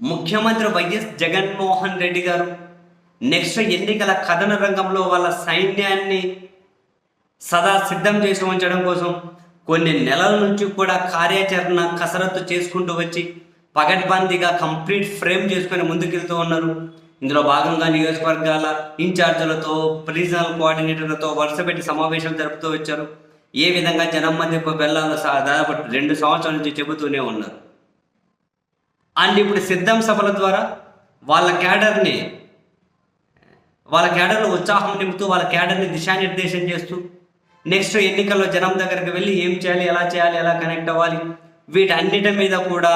ముఖ్యమంత్రి వైఎస్ జగన్మోహన్ రెడ్డి గారు నెక్స్ట్ ఎన్నికల కథన రంగంలో వాళ్ళ సైన్యాన్ని సదా సిద్ధం చేసి ఉంచడం కోసం కొన్ని నెలల నుంచి కూడా కార్యాచరణ కసరత్తు చేసుకుంటూ వచ్చి పగడ్బందీగా కంప్లీట్ ఫ్రేమ్ చేసుకొని ముందుకెళ్తూ ఉన్నారు. ఇందులో భాగంగా నియోజకవర్గాల ఇన్ఛార్జీలతో రీజనల్ కోఆర్డినేటర్లతో వరుస పెట్టి సమావేశాలు జరుపుతూ వచ్చారు. ఏ విధంగా జనం మధ్యకు వెళ్ళాలో దాదాపు రెండు సంవత్సరాల నుంచి చెబుతూనే ఉన్నారు. అండ్ ఇప్పుడు సిద్ధం సభల ద్వారా వాళ్ళ క్యాడర్ని వాళ్ళ క్యాడర్లో ఉత్సాహం నింపుతూ వాళ్ళ క్యాడర్ని దిశానిర్దేశం చేస్తూ నెక్స్ట్ ఎన్నికల్లో జనం దగ్గరికి వెళ్ళి ఏం చేయాలి ఎలా చేయాలి ఎలా కనెక్ట్ అవ్వాలి వీటన్నిటి మీద కూడా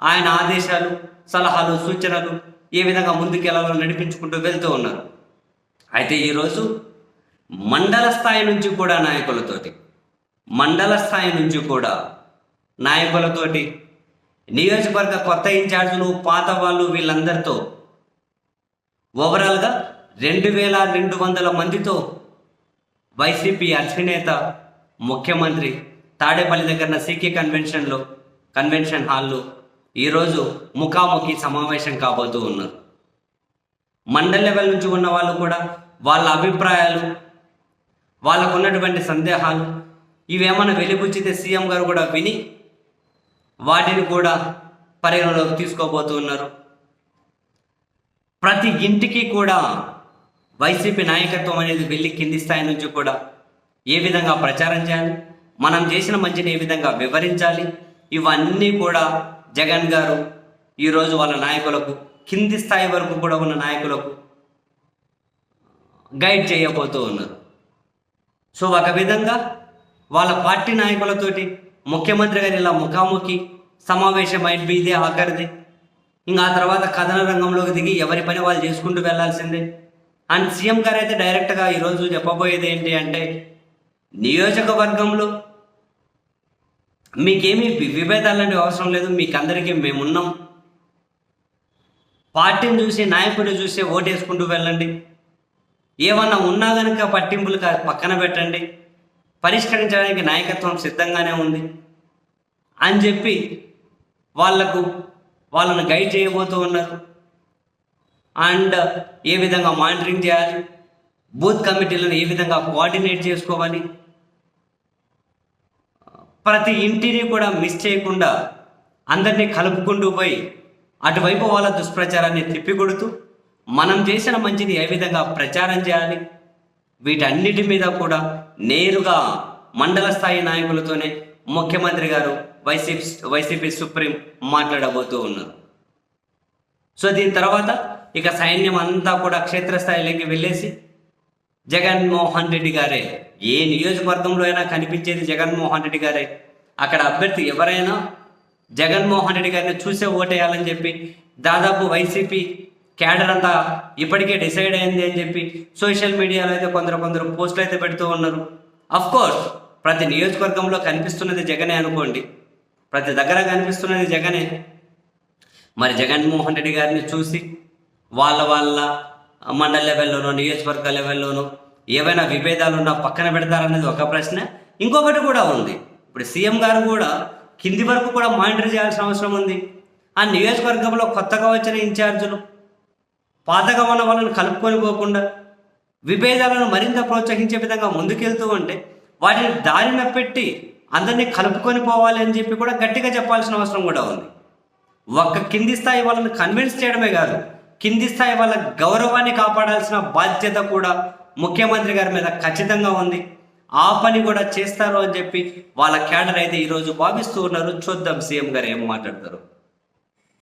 ఆయన ఆదేశాలు సలహాలు సూచనలు ఏ విధంగా ముందుకెళ్ళాలో నడిపించుకుంటూ వెళ్తూ ఉన్నారు. అయితే ఈరోజు మండల స్థాయి నుంచి కూడా నాయకులతోటి మండల స్థాయి నుంచి కూడా నాయకులతోటి నియోజకవర్గ కొత్త ఇన్ఛార్జీలు పాత వాళ్ళు వీళ్ళందరితో ఓవరాల్గా రెండు వేల రెండు వందల మందితో వైసీపీ అధినేత ముఖ్యమంత్రి తాడేపల్లి దగ్గర సీకే కన్వెన్షన్లో కన్వెన్షన్ హాల్లో ఈరోజు ముఖాముఖి సమావేశం కాబోతూ ఉన్నారు. మండల్ లెవెల్ నుంచి ఉన్న వాళ్ళు కూడా వాళ్ళ అభిప్రాయాలు వాళ్ళకు ఉన్నటువంటి సందేహాలు ఇవేమైనా వెలిబుచ్చితే సీఎం గారు కూడా విని వాటిని కూడా పరిగణలోకి తీసుకోబోతూ ఉన్నారు. ప్రతి ఇంటికి కూడా వైసీపీ నాయకత్వం అనేది వెళ్ళి కింది స్థాయి నుంచి కూడా ఏ విధంగా ప్రచారం చేయాలి మనం చేసిన మంచిని ఏ విధంగా వివరించాలి ఇవన్నీ కూడా జగన్ గారు ఈరోజు వాళ్ళ నాయకులకు కింది స్థాయి వరకు కూడా ఉన్న నాయకులకు గైడ్ చేయబోతూ ఉన్నారు. సో ఒక విధంగా వాళ్ళ పార్టీ నాయకులతోటి ముఖ్యమంత్రి గారు ఇలా ముఖాముఖి సమావేశం అయింది ఇదే ఆఖరిది. ఇంకా ఆ తర్వాత కథన రంగంలోకి దిగి ఎవరి పని వాళ్ళు చేసుకుంటూ వెళ్ళాల్సిందే. అండ్ సీఎం గారు అయితే డైరెక్ట్గా ఈరోజు చెప్పబోయేది ఏంటి అంటే నియోజకవర్గంలో మీకేమీ విభేదాలు అనేవి అవసరం లేదు మీకు అందరికీ మేమున్నాం. పార్టీని చూసి నాయకుడిని చూసి ఓటేసుకుంటూ వెళ్ళండి. ఏమన్నా ఉన్నా కనుక పట్టింపులు పక్కన పెట్టండి. పరిష్కరించడానికి నాయకత్వం సిద్ధంగానే ఉంది అని చెప్పి వాళ్ళకు వాళ్ళను గైడ్ చేయబోతూ ఉన్నారు. అండ్ ఏ విధంగా మానిటరింగ్ చేయాలి బూత్ కమిటీలను ఏ విధంగా కోఆర్డినేట్ చేసుకోవాలి ప్రతి ఇంటిని కూడా మిస్ చేయకుండా అందరినీ కలుపుకుంటూ పోయి అటువైపు వాళ్ళ దుష్ప్రచారాన్ని తిప్పికొడుతూ మనం చేసిన మంచిని ఏ విధంగా ప్రచారం చేయాలి వీటన్నిటి మీద కూడా నేరుగా మండల స్థాయి నాయకులతోనే ముఖ్యమంత్రి గారు వైసీపీ వైసీపీ సుప్రీం మాట్లాడబోతూ ఉన్నారు. సో దీని తర్వాత ఇక సైన్యం అంతా కూడా క్షేత్రస్థాయిలోకి వెళ్ళేసి జగన్మోహన్ రెడ్డి గారే ఏ నియోజకవర్గంలో అయినా కనిపించేది జగన్మోహన్ రెడ్డి గారే. అక్కడ అభ్యర్థి ఎవరైనా జగన్మోహన్ రెడ్డి గారిని చూసే ఓటేయాలని చెప్పి దాదాపు వైసీపీ క్యాడర్ అంతా ఇప్పటికే డిసైడ్ అయింది అని చెప్పి సోషల్ మీడియాలో అయితే కొందరు కొందరు పోస్టులు అయితే పెడుతూ ఉన్నారు. అఫ్ కోర్స్ ప్రతి నియోజకవర్గంలో కనిపిస్తున్నది జగనే అనుకోండి. ప్రతి దగ్గర కనిపిస్తున్నది జగనే. మరి జగన్మోహన్ రెడ్డి గారిని చూసి వాళ్ళ వాళ్ళ మండల లెవెల్లోనో నియోజకవర్గ లెవెల్లోనో ఏవైనా విభేదాలు ఉన్నా పక్కన పెడతారనేది ఒక ప్రశ్న. ఇంకొకటి కూడా ఉంది. ఇప్పుడు సీఎం గారు కూడా కింది వరకు కూడా మానిటర్ చేయాల్సిన అవసరం ఉంది. ఆ నియోజకవర్గంలో కొత్తగా వచ్చిన ఇన్ఛార్జీలు పాతగమన ఉన్న కలుపుకొని పోకుండా విభేదాలను మరింత ప్రోత్సహించే విధంగా ముందుకెళ్తూ ఉంటే వాటిని దారిన పెట్టి అందరినీ కలుపుకొని పోవాలి అని చెప్పి కూడా గట్టిగా చెప్పాల్సిన అవసరం కూడా ఉంది. ఒక్క కింది స్థాయి వాళ్ళని కన్విన్స్ చేయడమే కాదు కింది స్థాయి వాళ్ళ గౌరవాన్ని కాపాడాల్సిన బాధ్యత కూడా ముఖ్యమంత్రి గారి మీద ఖచ్చితంగా ఉంది. ఆ పని కూడా చేస్తారు అని చెప్పి వాళ్ళ క్యాడర్ అయితే ఈరోజు భావిస్తూ ఉన్నారు. చూద్దాం సీఎం గారు ఏం మాట్లాడతారు.